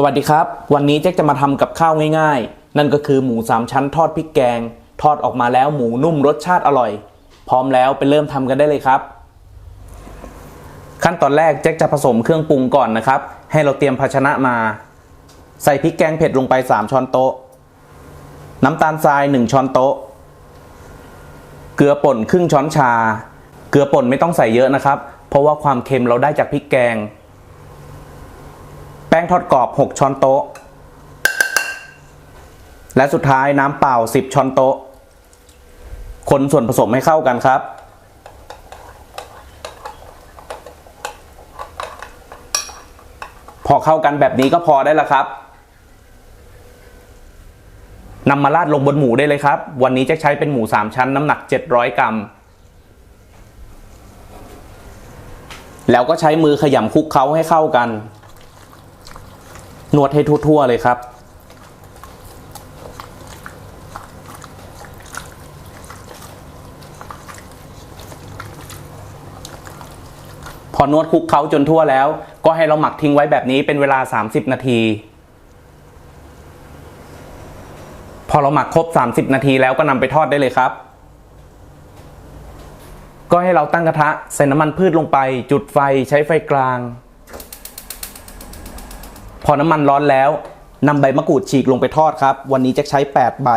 สวัสดีครับ วันนี้แจ็คจะมาทำกับข้าวง่ายๆ นั่นก็คือหมูสามชั้นทอดพริกแกง ทอดออกมาแล้วหมูนุ่มรสชาติอร่อย พร้อมแล้วไปเริ่มทำกันได้เลยครับ ขั้นตอนแรกแจ็คจะผสมเครื่องปรุงก่อนนะครับ ให้เราเตรียมภาชนะมา ใส่พริกแกงเผ็ดลงไป 3 ช้อนโต๊ะ น้ำตาลทราย 1 ช้อนโต๊ะ เกลือป่นครึ่งช้อนชา เกลือป่นไม่ต้องใส่เยอะนะครับ เพราะว่าความเค็มเราได้จากพริกแกง แป้งทอดกรอบ 6 ช้อนโต๊ะ และสุดท้ายน้ำเปล่า 10 ช้อนโต๊ะ คนส่วนผสมให้เข้ากันครับ พอเข้ากันแบบนี้ก็พอได้แล้วครับนำมาราดลงบนหมูได้เลยครับ วันนี้จะใช้เป็นหมู 3 ชั้นน้ำหนัก 700 กรัม แล้วก็ใช้มือขยำคลุกเคล้าให้เข้ากัน นวดให้ทั่วๆเลยครับ พอนวดคลุกเคล้าจนทั่วแล้ว ก็ให้เราหมักทิ้งไว้แบบนี้เป็นเวลา 30 นาที พอเราหมักครบ 30 นาทีแล้วก็นำไปทอดได้เลยครับก็ให้เราตั้งกระทะใส่น้ำมันพืชลงไป จุดไฟใช้ไฟกลาง อน้ำมันร้อนแล้วนำใบมะกรูดฉีกลงไปทอดครับ วันนี้จะใช้ 8 ใบ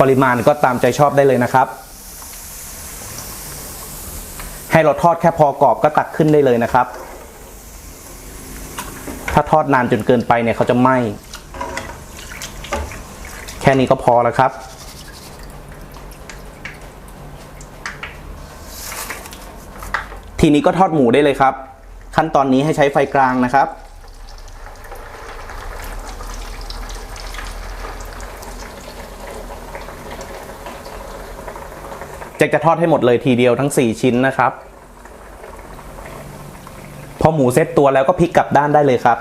ปริมาณก็ตามใจชอบได้เลยนะครับ ให้เราทอดแค่พอกรอบก็ตักขึ้นได้เลยนะครับ ถ้าทอดนานจนเกินไปเนี่ยเขาจะไหม้แค่นี้ก็พอแล้วครับทีนี้ก็ทอดหมูได้เลยครับ ขั้นตอนนี้ให้ใช้ไฟกลางนะครับ แจ็คจะทอดให้หมดเลยทีเดียวทั้ง 4 ชิ้นนะครับ พอหมูเซ็ตตัวแล้วก็พลิกกลับด้านได้เลยครับ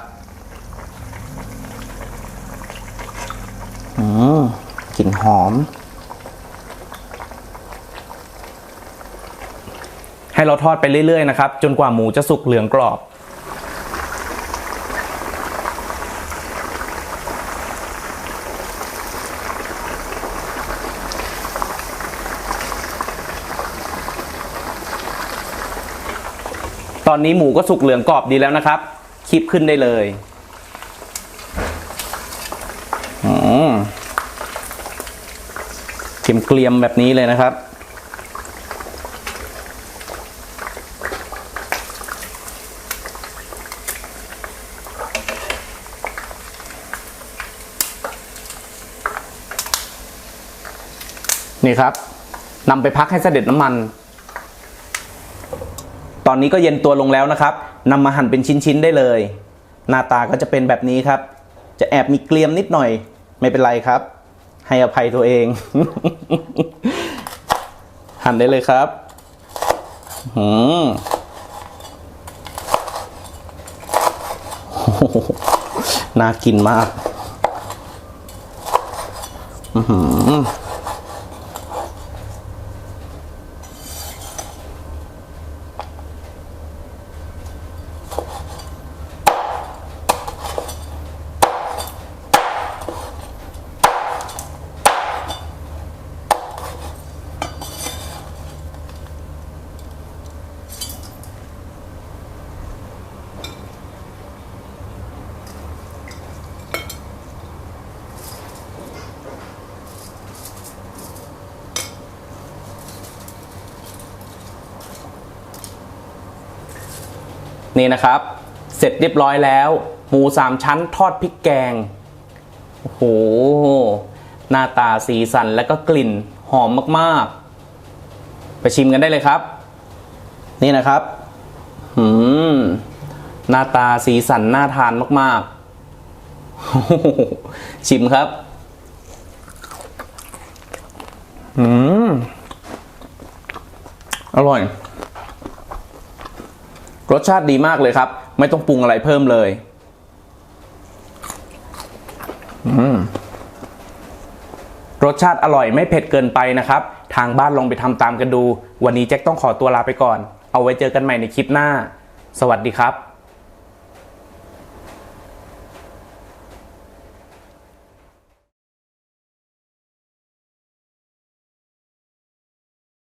อืมกลิ่นหอม ให้เราทอดไปเรื่อยๆนะครับจนกว่าหมูจะสุกเหลืองกรอบ ตอนนี้หมูก็สุกเหลืองกรอบดีแล้วนะครับคลิปขึ้นได้เลยอืมเกรียมแบบนี้เลยนะครับ นี่ครับนำไปพักให้เสด็จน้ำมัน ตอนนี้ก็เย็นตัวลงแล้วนะครับนำมาหั่นเป็นชิ้นๆได้เลย หน้าตาก็จะเป็นแบบนี้ครับ จะแอบมีเกลียมนิดหน่อย ไม่เป็นไรครับ ให้อภัยตัวเอง หั่นได้เลยครับหืมน่ากินมาก อื้อหือ นี่นะครับ เสร็จเรียบร้อยแล้ว หมูสามชั้นทอดพริกแกง โอ้โห หน้าตาสีสันและก็กลิ่นหอมมากๆ ไปชิมกันได้เลยครับ นี่นะครับ หืม หน้าตาสีสันน่าทานมากๆ ชิมครับ อืม อร่อย รสชาติดีมากเลยครับ ไม่ต้องปรุงอะไรเพิ่มเลย อืม รสชาติอร่อยไม่เผ็ดเกินไปนะครับ ทางบ้านลองไปทำตามกันดู วันนี้แจ็คต้องขอตัวลาไปก่อน เอาไว้เจอกันใหม่ในคลิปหน้า สวัสดีครับ